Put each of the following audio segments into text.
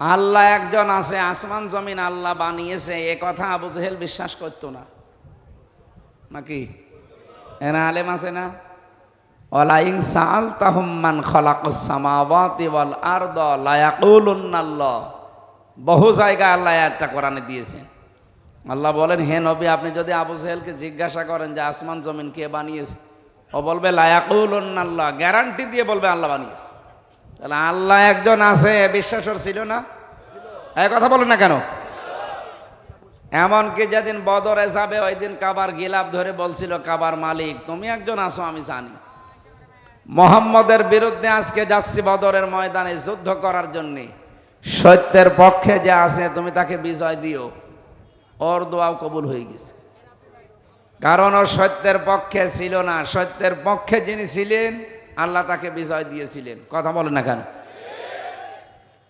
আল্লাহ একজন আছে, আসমান, জমিন আল্লাহ বানিয়েছে, এ কথা আবু জেহেল বিশ্বাস করতো না। নাকি? এরা আলেম আছে না? সাল বহু জায়গায় আল্লাহ একটা কোরআনে দিয়েছেন। আল্লাহ বলেন, হে নবী, আপনি যদি আবু জেহেলকে জিজ্ঞাসা করেন যে আসমান, জমিন কে বানিয়েছে ও বলবে লায়াকুল্লাহ গ্যারান্টি দিয়ে বলবে, আল্লাহ বানিয়েছে। তাহলে আল্লাহ একজন আছে, বিশ্বাস ছিল না? এই কথা বলেন না কেন? এমনকি যেদিন বদরে যাবে ওই দিন কাবার গিলাপ ধরে বলছিল, কাবার মালিক, তুমি একজন আসো আমি জানি। মোহাম্মদের বিরুদ্ধে আজকে যাচ্ছি বদরের ময়দানে যুদ্ধ করার জন্যে। সত্যের পক্ষে যে আছে, তুমি তাকে বিজয় দিও। ওর দোয়াও কবুল হয়ে গেছে। কারণ ও সত্যের পক্ষে ছিল না। সত্যের পক্ষে যিনি ছিলেন, আল্লাহ তাকে বিজয় দিয়েছিলেন। কথা বলে না কেন?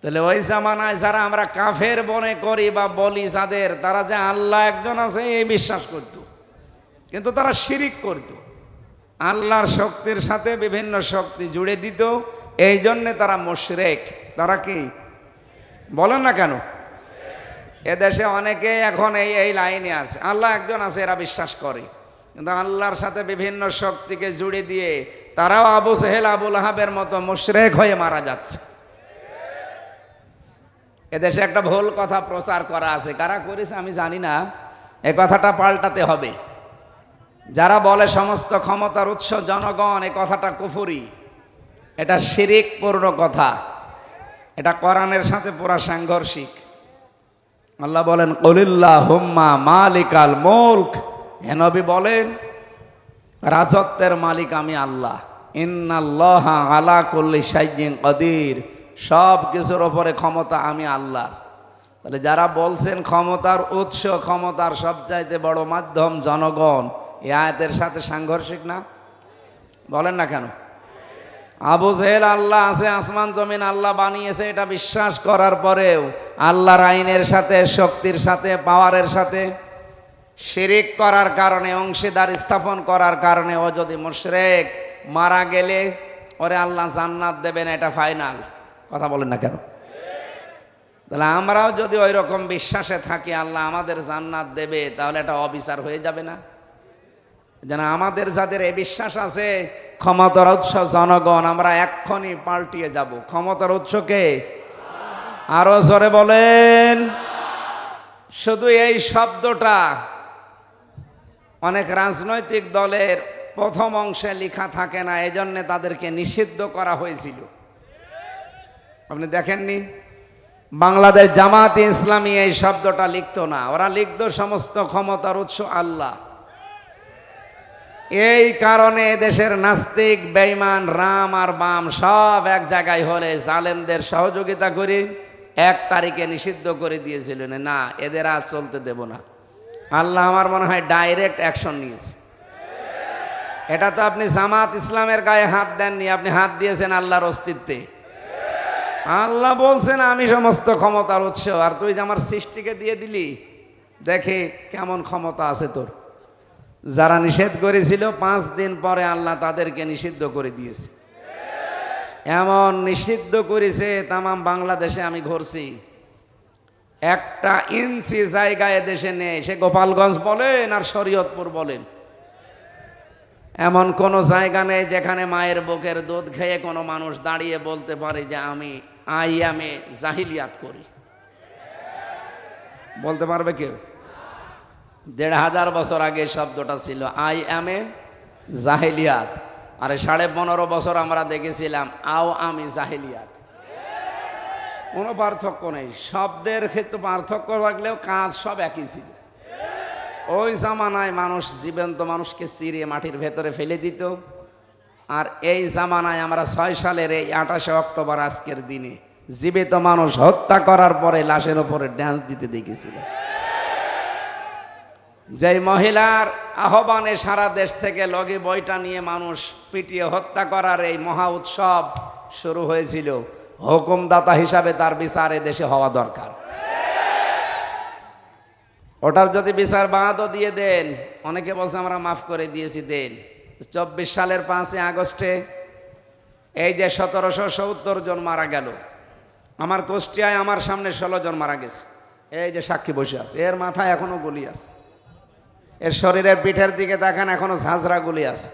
তাহলে ওই জামানায় যারা আমরা কাফের বনে করি বা বলি যাদের, তারা যে আল্লাহ একজন আছে, এই বিশ্বাস করত। কিন্তু তারা শিরিক করত। আল্লাহর শক্তির সাথে বিভিন্ন শক্তি জুড়ে দিত। এই জন্যে তারা মুশরেক। তারা কি? বলেন না কেন? এদেশে অনেকে এখন এই এই লাইনে আছে। আল্লাহ একজন আছে, এরা বিশ্বাস করে। কিন্তু আল্লাহর সাথে বিভিন্ন শক্তিকে জুড়ে দিয়ে তারাও আবু সেহেল আবুল আহাবের মতো মুশরেক হয়ে মারা যাচ্ছে। এদেশে একটা ভুল কথা প্রচার করা আছে। কারা করেছে আমি জানি না। এ কথাটা পাল্টাতে হবে। যারা বলে সমস্ত ক্ষমতার উৎস জনগণ এই কথাটা কুফুরি। এটা শিরিক পূর্ণ কথা। এটা কোরআনের সাথে পুরা সাংঘর্ষিক। আল্লাহ বলেন কলিল্লা হুম্মা মালিকাল মুলক। হে নবী বলেন, রাজত্বের মালিক আমি আল্লাহ। ইন্নাল্লাহ আলা কুল্লি সাইয়িন কদির। সব কিছুর ওপরে ক্ষমতা আমি আল্লাহ তাহলে যারা বলছেন ক্ষমতার উৎস, ক্ষমতার সবচাইতে বড় মাধ্যম জনগণ এ আয়াতের সাথে সাংঘর্ষিক না? বলেন না কেন? আবু জেহেল, আল্লাহ আছে, আসমান, জমিন, আল্লাহ বানিয়েছে, এটা বিশ্বাস করার পরেও আল্লাহর আইনের সাথে, শক্তির সাথে, পাওয়ারের সাথে শিরিক করার কারণে, অংশীদার স্থাপন করার কারণে ও যদি মুশরেক মারা গেলে, ওরে আল্লাহ জান্নাত দেবেন এটা ফাইনাল। কথা বলেন না কেন? তাহলে আমরাও যদি ওই রকম বিশ্বাসে থাকি, আল্লাহ আমাদের জান্নাত দেবে, তাহলে এটা অবিচার হয়ে যাবে না? যেন আমাদের যাদের এ বিশ্বাস আছে, ক্ষমতার উৎস জনগণ, আমরা এক্ষণি পাল্টিয়ে যাব। ক্ষমতার উৎসকে আরও জোরে বলেন। শুধু এই শব্দটা অনেক রাজনৈতিক দলের প্রথম অংশে লেখা থাকে না, এজন্য তাদেরকে নিষিদ্ধ করা হয়েছিল। আপনি দেখেননি? বাংলাদেশ জামাতে ইসলামী এই শব্দটা লিখতো না। ওরা লিখতো সমস্ত ক্ষমতার উৎস আল্লাহ। এই কারণে দেশের নাস্তিক, বেঈমান, রাম আর বাম সব এক জায়গায় হলে জালেমদের সহযোগিতা করে এক তারিখে নিষিদ্ধ করে দিয়েছিলেন। না, এদের আর চলতে দেব না। আল্লাহ আমার মনে হয় ডাইরেক্ট অ্যাকশন নিয়েছে। এটা তো আপনি জামাত ইসলামের গায়ে হাত দেননি, আপনি হাত দিয়েছেন আল্লাহর অস্তিত্বে। আল্লাহ বলছেন, আমি সমস্ত ক্ষমতার উৎস, আর তুই যে আমার সৃষ্টিকে দিয়ে দিলি, দেখে কেমন ক্ষমতা আছে তোর? যারা নিষেধ করেছিল, পাঁচ দিন পরে আল্লাহ তাদেরকে নিষিদ্ধ করে দিয়েছে। এমন নিষিদ্ধ করেছে, তামাম বাংলাদেশে আমি ঘুরছি। একটা ইঞ্চি জায়গায় দেশে নেই, সে গোপালগঞ্জ বলেন আর শরীয়তপুর বলেন। এমন কোনো জায়গা নেই যেখানে মায়ের বুকের দুধ খেয়ে কোনো মানুষ দাঁড়িয়ে বলতে পারে যে আমি, আই আমি জাহিলিয়াত করি। বলতে পারবে কেউ? দেড় হাজার বছর আগে শব্দটা ছিল। আই এম এ জাহিলিয়াত। আরে সাড়ে পনেরো বছর আমরা দেখেছিলাম, আও আমি জাহেলিয়াত। কোনো পার্থক্য নেই। শব্দের ক্ষেত্রে পার্থক্য রাখলেও কাজ সব একই ছিল। ওই জামানায় মানুষ, জীবন্ত মানুষকে চিরিয়ে মাটির ভেতরে ফেলে দিত। আর এই জামানায় আমরা ছয় সালের এই আঠাশে অক্টোবর আজকের দিনে জীবিত মানুষ হত্যা করার পরে লাশের ওপরে ড্যান্স দিতে দেখেছিল যেই মহিলার আহ্বানে সারা দেশ থেকে লগে বইটা নিয়ে মানুষ পিটিয়ে হত্যা করার এই মহা উৎসব শুরু হয়েছিল। হুকুমদাতা হিসাবে তার বিচার দেশে হওয়া দরকার। ওটার যদি বিচার বাঁধও দিয়ে দেন, অনেকে বলছে আমরা মাফ করে দিয়েছি, দেন। চব্বিশ সালের পাঁচই আগস্টে এই যে সতেরোশো সত্তর জন মারা গেল, আমার কুষ্টিয়ায় আমার সামনে ষোলো জন মারা গেছে। এই যে সাক্ষী বসে আছে, এর মাথায় এখনও গুলি আছে। এর শরীরের পিঠের দিকে দেখেন এখনও ঝাঁঝরা গুলি আছে।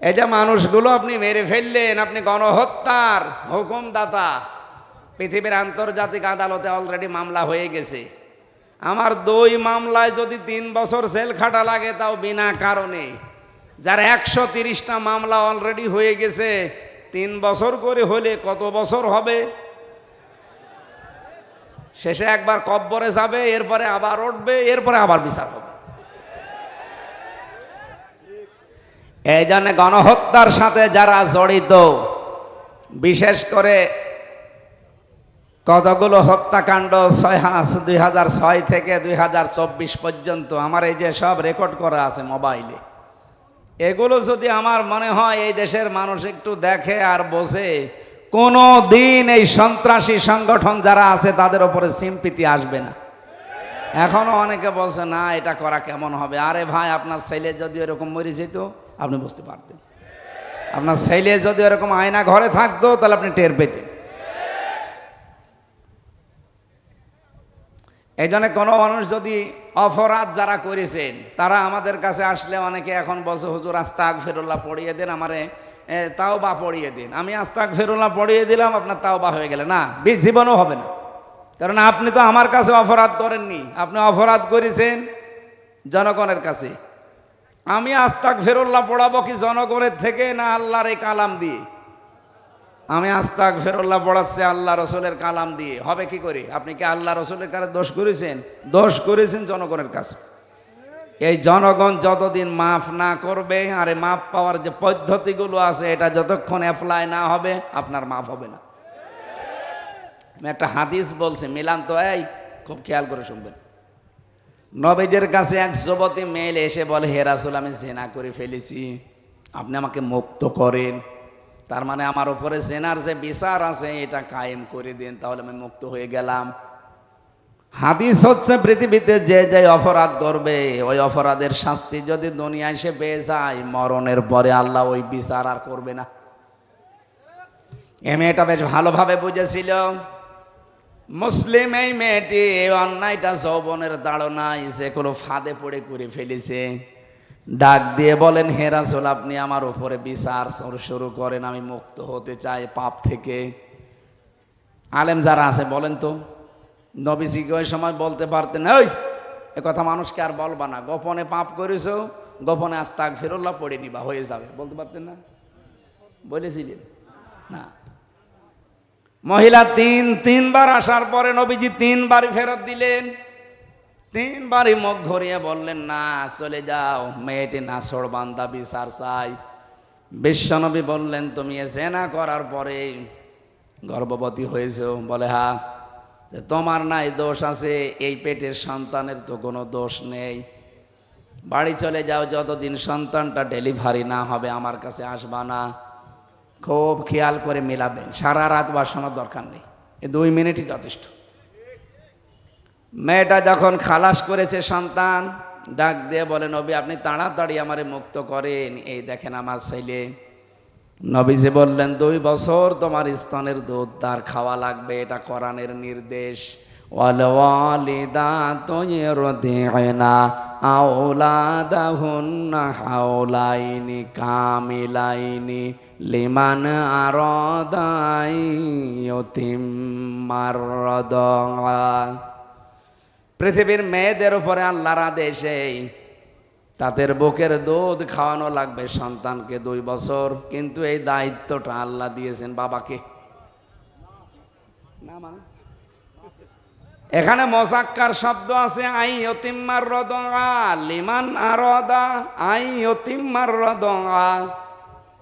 এই যে মানুষগুলো আপনি মেরে ফেললেন, আপনি গণহত্যার হুকুমদাতা। পৃথিবীর আন্তর্জাতিক আদালতে অলরেডি মামলা হয়ে গেছে। আমার দুই মামলায় যদি তিন বছর জেল খাটা লাগে, তাও বিনা কারণে। যার একশো তিরিশটা মামলা অলরেডি হয়ে গেছে, তিন বছর করে হলে কত বছর হবে? শেষে একবার কব্বরে যাবে, এরপরে আবার উঠবে, এরপরে আবার বিচার হবে। এই জন্য গণহত্যার সাথে যারা জড়িত, বিশেষ করে কতগুলো হত্যাকাণ্ড ছয় হাস দুই হাজার ছয় থেকে দুই হাজার চব্বিশ পর্যন্ত, আমার এই যে সব রেকর্ড করা আছে মোবাইলে, এগুলো যদি আমার মনে হয় এই দেশের মানুষ একটু দেখে আর বোঝে, কোনো দিন এই সন্ত্রাসী সংগঠন যারা আছে তাদের ওপরে সিম্পিতি আসবে না। এখনও অনেকে বলছে, না, এটা করা কেমন হবে? আরে ভাই, আপনার ছেলে যদি এরকম মরে যেত আপনি বুঝতে পারতেন। আপনার ছেলে যদি এরকম আয়না ঘরে থাকতো, তাহলে আপনি টের পেতেন। এই জন্য কোনো মানুষ যদি অপরাধ যারা করেছেন, তারা আমাদের কাছে আসলে অনেকে এখন বলছে, হুজুর আস্তাক ফেরুল্লাহ পড়িয়ে দেন আমারে তাও বা পড়িয়ে দিন। আমি আস্তাক ফেরুল্লাহ পড়িয়ে দিলাম, আপনার তাও বা হয়ে গেলে। না জীবনও হবে না। কারণ আপনি তো আমার কাছে অপরাধ করেননি। আপনি অপরাধ করেছেন জনগণের কাছে। আমি আস্তাক ফেরুল্লাহ পড়াবো কি জনগণের থেকে না আল্লাহর এই কালাম দিয়ে? আমি আস্তাক ফেরুল্লাহ পড়াচ্ছি আল্লাহ রসুলের কালাম দিয়ে। হবে কি করে? আপনি কি আল্লাহ রসুলের কাছে দোষ করেছেন? দোষ করেছেন জনগণের কাছে। এই জনগণ যতদিন মাফ না করবে, আর মাফ পাওয়ার যে পদ্ধতিগুলো আছে, এটা যতক্ষণ অ্যাপ্লাই না হবে, আপনার মাফ হবে না। আমি একটা হাদিস বলছি, মিলান তো, এই, খুব খেয়াল করে শুনবেন। নবীজের কাছে এক যুবতী মেল এসে বলে, হে রাসুল, আমি জেনা করে ফেলেছি। আপনি আমাকে মুক্ত করেন। তার মানে আমার উপরে জেনার যে বিচার আছে, এটা কায়েম করে দিন, তাহলে আমি মুক্ত হয়ে গেলাম। হাদিস হচ্ছে পৃথিবীতে যে যে অপরাধ করবে, ওই অপরাধের শাস্তি যদি দুনিয়ায় সে পেয়ে যায়, মরণের পরে আল্লাহ ওই বিচার আর করবে না। এ মেয়েটা বেশ ভালোভাবে বুঝেছিল। মুসলিম এই মেয়েটি অন্যায়টা যৌবনের দাঁড়নায় সে কোনো ফাঁদে পড়ে করে ফেলেছে। ডাক দিয়ে বলেন হেরাসুল আপনি আমার উপরে বিচার শুরু করেন, আমি মুক্ত হতে চাই পাপ থেকে। আলেম যারা আছে, বলেন তো নবীজিকে ওই সময় বলতে পারতেন ওই এ কথা মানুষকে আর বলবা না। গোপনে পাপ করেছ, গোপনে আস্তাক ফেরল্লা পড়ে নিবা, হয়ে যাবে। বলতে পারতেন না? বলেছিলেন? না। মহিলা তিন, তিনবার আসার পরে নবীজি তিনবারই ফেরত দিলেন। তিনবারই মুখ ঘুরিয়ে বললেন, না, চলে যাও, মেয়েটি নাছড় বান্দা, বিচার চাই। বিশ্বনবী বললেন, তুমি এ জেনা করার পরে গর্ভবতী হয়েছ? বলে হা যে তোমার নাই দোষ আছে, এই পেটের সন্তানের তো কোনো দোষ নেই। বাড়ি চলে যাও, যতদিন সন্তানটা ডেলিভারি না হবে, আমার কাছে আসবা না। খুব খেয়াল করে মেলাবেন। সারা রাত বাসানোর দরকার নেই। এই দুই মিনিটই যথেষ্ট। মেয়েটা যখন খালাস করেছে সন্তান, ডাক দিয়ে বলে, নবী, আপনি তাড়াতাড়ি আমারে মুক্ত করেন। এই দেখেন আমার ছেলে। নবীজি বললেন, দুই বছর তোমার স্তনের দুধ তার খাওয়া লাগবে, এটা কোরআনের নির্দেশ। ওয়ালিদা আওলাদাহুন্না হাওলাইনি কামিলাইনি লিমান আরদাই ইয়তিম্মার রদা। পৃথিবীর মেয়েদের উপরে আল্লাহর আদেশে তাদের বুকের দুধ খাওয়ানো লাগবে সন্তানকে দুই বছর। কিন্তু এই দায়িত্বটা আল্লাহ দিয়েছেন বাবাকে। না মানে এখানে মজাক্কার শব্দ আছে, আই অতিম্মার রদা লিমান আরদা, আই অতিম্মার রদা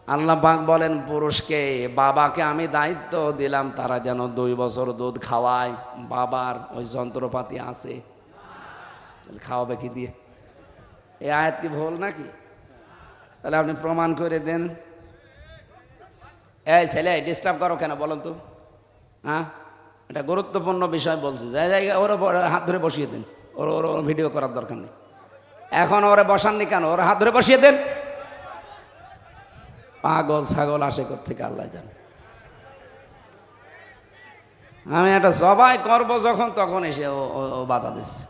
আল্লাহ পাক বলেন, পুরুষকে, বাবাকে আমি দায়িত্ব দিলাম, তারা যেন দুই বছর দুধ খাওয়ায়। বাবার ওই যন্ত্রপাতি আছে। খাওয়াবে কি দিয়ে? এ আয়াত কি ভুল নাকি? তাহলে আপনি প্রমাণ করে দেন। এই ছেলে ডিস্টার্ব করো কেন বলুন তো? হ্যাঁ? এটা গুরুত্বপূর্ণ বিষয় বলছি। যাই জায়গায় ওরা হাত ধরে বসিয়ে দেন। ওর ওর ভিডিও করার দরকার নেই। এখন ওরা বসাননি কেন? ওরা হাত ধরে বসিয়ে দেন। পাগল, ছাগল আসে থেকে আল্লাহ জানে। আমি একটা সবাই করব যখন, তখন এসে ও বাধা দিচ্ছে।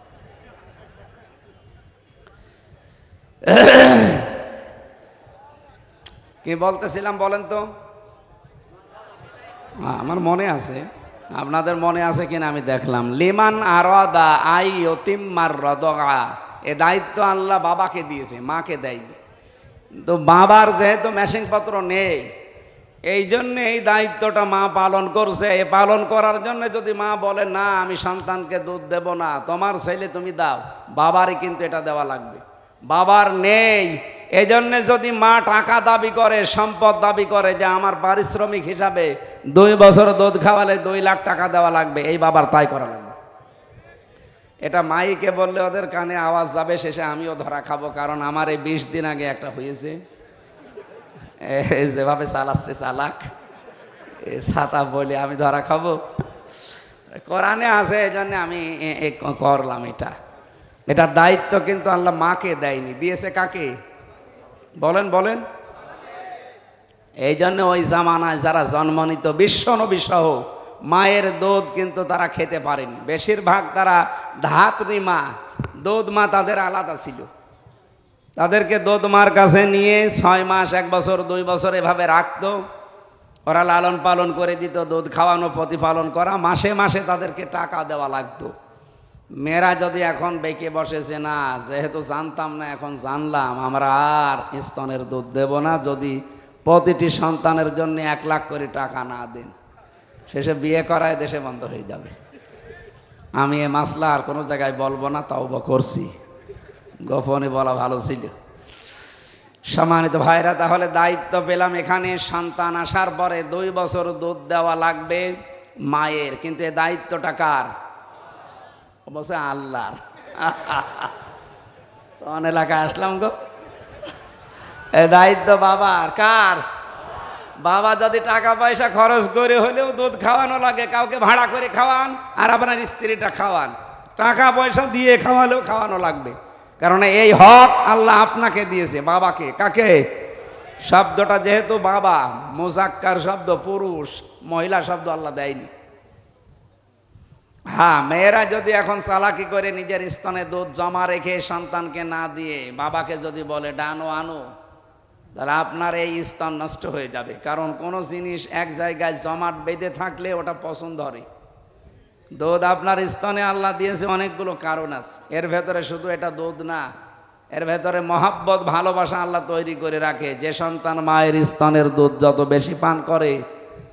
কি বলতেছিলাম বলেন তো? আমার মনে আছে আপনাদের মনে আছে কিনা আমি দেখলাম। লিমান আরদা আই অতিম্মার রদগা। এ দায়িত্ব আল্লাহ বাবাকে দিয়েছে, মাকে দেয়নি। তো বাবার যেহেতু মেশিনপত্র নেই, এই জন্য এই দায়িত্বটা মা পালন করছে। এ পালন করার জন্য যদি মা বলে, না, আমি সন্তানকে দুধ দেব না, তোমার ছেলে তুমি দাও, বাবারই কিন্তু এটা দেওয়া লাগবে। বাবার নেই। এজন্যে যদি মা টাকা দাবি করে, সম্পদ দাবি করে যে আমার পারিশ্রমিক হিসাবে দুই বছর দুধ খাওয়ালে দুই লাখ টাকা দেওয়া লাগবে, এই বাবার তাই করা লাগবে। এটা মাইকে বললে ওদের কানে আওয়াজ যাবে, শেষে আমিও ধরা খাব, কারণ আমার এই বিশ দিন আগে একটা হয়েছে। যেভাবে চালাচ্ছে চালাক ছাতা বলে আমি ধরা খাব। কোরআনে আছে এই জন্য আমি করলাম এটা। এটার দায়িত্ব কিন্তু আল্লাহ মাকে দেয়নি, দিয়েছে কাকে? বলেন বলেন। এই জন্য ওই জামানায় যারা জন্মনিত বিশ্ব নবী সহ, মায়ের দুধ কিন্তু তারা খেতে পারেনি। বেশিরভাগ তারা ধাতনি মা দুধ মা তাদের আলাদা ছিল। তাদেরকে দুধ মার কাছে নিয়ে ছয় মাস, এক বছর, দুই বছর এভাবে রাখতো। ওরা লালন পালন করে দিত দুধ খাওয়ানো, প্রতিপালন করা, মাসে মাসে তাদেরকে টাকা দেওয়া লাগতো। মেয়েরা যদি এখন বেঁকে বসেছে না, যেহেতু জানতাম না, এখন জানলাম, আমরা আর স্তনের দুধ দেব না, যদি প্রতিটি সন্তানের জন্য এক লাখ করে টাকা না দেন, শেষে বিয়ে করায় দেশে বন্ধ হয়ে যাবে। আমি এ মাসলা আর কোনো জায়গায় বলব না, তাও করছি। গোপনে বলা ভালো ছিল। সম্মানিত ভাইরা, তাহলে দায়িত্ব পেলাম এখানে, সন্তান আসার পরে দুই বছর দুধ দেওয়া লাগবে মায়ের, কিন্তু এ দায়িত্বটা কার? অবশ্যই আল্লাহর। কোন এলাকায় আসলাম গো? এ দায়িত্ব বাবার, কার? বাবা যদি টাকা পয়সা খরচ করে হলেও দুধ খাওয়ানো লাগে, কাউকে ভাড়া করে খাওয়ান আর আপনার স্ত্রীটা খাওয়ান। টাকা পয়সা দিয়ে খাওয়ালেও খাওয়ানো লাগবে। কারণ এই হক আল্লাহ আপনাকে দিয়েছে, বাবাকে। কাকে? শব্দটা যেহেতু বাবা, মোজাক্কার শব্দ, পুরুষ, মহিলা শব্দ আল্লাহ দেয়নি। হ্যাঁ মেয়েরা যদি এখন চালাকি করে নিজের স্তনে দুধ জমা রেখে সন্তানকে না দিয়ে বাবাকে যদি বলে, ডানো, আনো, তাহলে আপনার এই স্তন নষ্ট হয়ে যাবে। কারণ কোনো জিনিস এক জায়গায় জমাট বেঁধে থাকলে ওটা পছন্দ ধরে দুধ আপনার স্তনে আল্লাহ দিয়েছে, অনেকগুলো কারণ আছে। এর ভেতরে শুধু এটা দুধ না, এর ভেতরে মহাব্বত, ভালোবাসা আল্লাহ তৈরি করে রাখে। যে সন্তান মায়ের স্তনের দুধ যত বেশি পান করে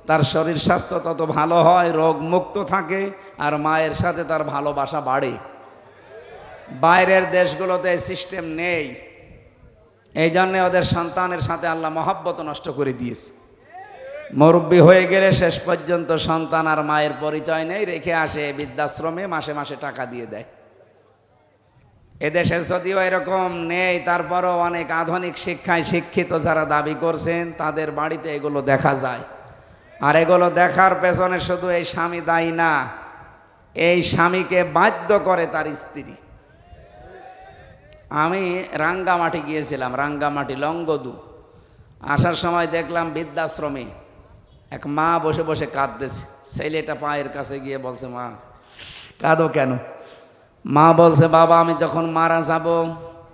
তার শরীর স্বাস্থ্য তত ভালো হয়, রোগ মুক্ত থাকে, আর মায়ের সাথে তার ভালোবাসা বাড়ে। বাইরের দেশগুলোতে এই সিস্টেম নেই। এই জন্যে ওদের সন্তানের সাথে আল্লাহ মহাব্বত নষ্ট করে দিয়েছে। মুরব্বী হয়ে গেলে শেষ পর্যন্ত সন্তান আর মায়ের পরিচয় নেই, রেখে আসে, বৃদ্ধাশ্রমে মাসে মাসে টাকা দিয়ে দেয়। এদেশে যদিও এরকম নেই, তারপরও অনেক আধুনিক শিক্ষায় শিক্ষিত যারা দাবি করছেন, তাদের বাড়িতে এগুলো দেখা যায়। আর এগুলো দেখার পেছনে শুধু এই স্বামী দায়ী না, এই স্বামীকে বাধ্য করে তার স্ত্রী। আমি রাঙ্গামাটি গিয়েছিলাম, রাঙ্গামাটি লঙ্গদু। আসার সময় দেখলাম বৃদ্ধাশ্রমে এক মা বসে বসে কাঁদতেছে। ছেলেটা পায়ের কাছে গিয়ে বলছে, মা, কাঁদো কেন? মা বলছে, বাবা, আমি যখন মারা যাব,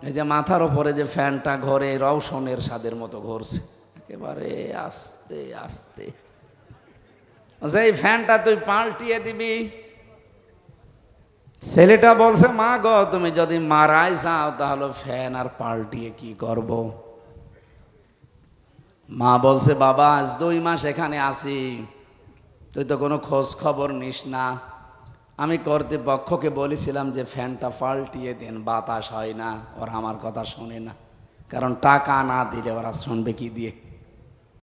এই যে মাথার ওপরে যে ফ্যানটা ঘরে, রওশনের স্বাদের মতো ঘুরছে। একেবারে আস্তে আস্তে। এই ফ্যানটা তুই পাল্টিয়ে দিবি। ছেলেটা বলছে, মা গো, তুমি যদি মারাই যাও, তাহলে ফ্যান আর পাল্টিয়ে কি করব? মা বলছে, বাবা, আজ দুই মাস এখানে আসি তুই তো কোনো খোঁজ খবর নিস না। আমি কর্তৃপক্ষকে বলেছিলাম যে ফ্যানটা পাল্টিয়ে দেন, বাতাস হয় না। ওরা আমার কথা শোনে না। কারণ টাকা না দিলে ওরা শুনবে কি দিয়ে?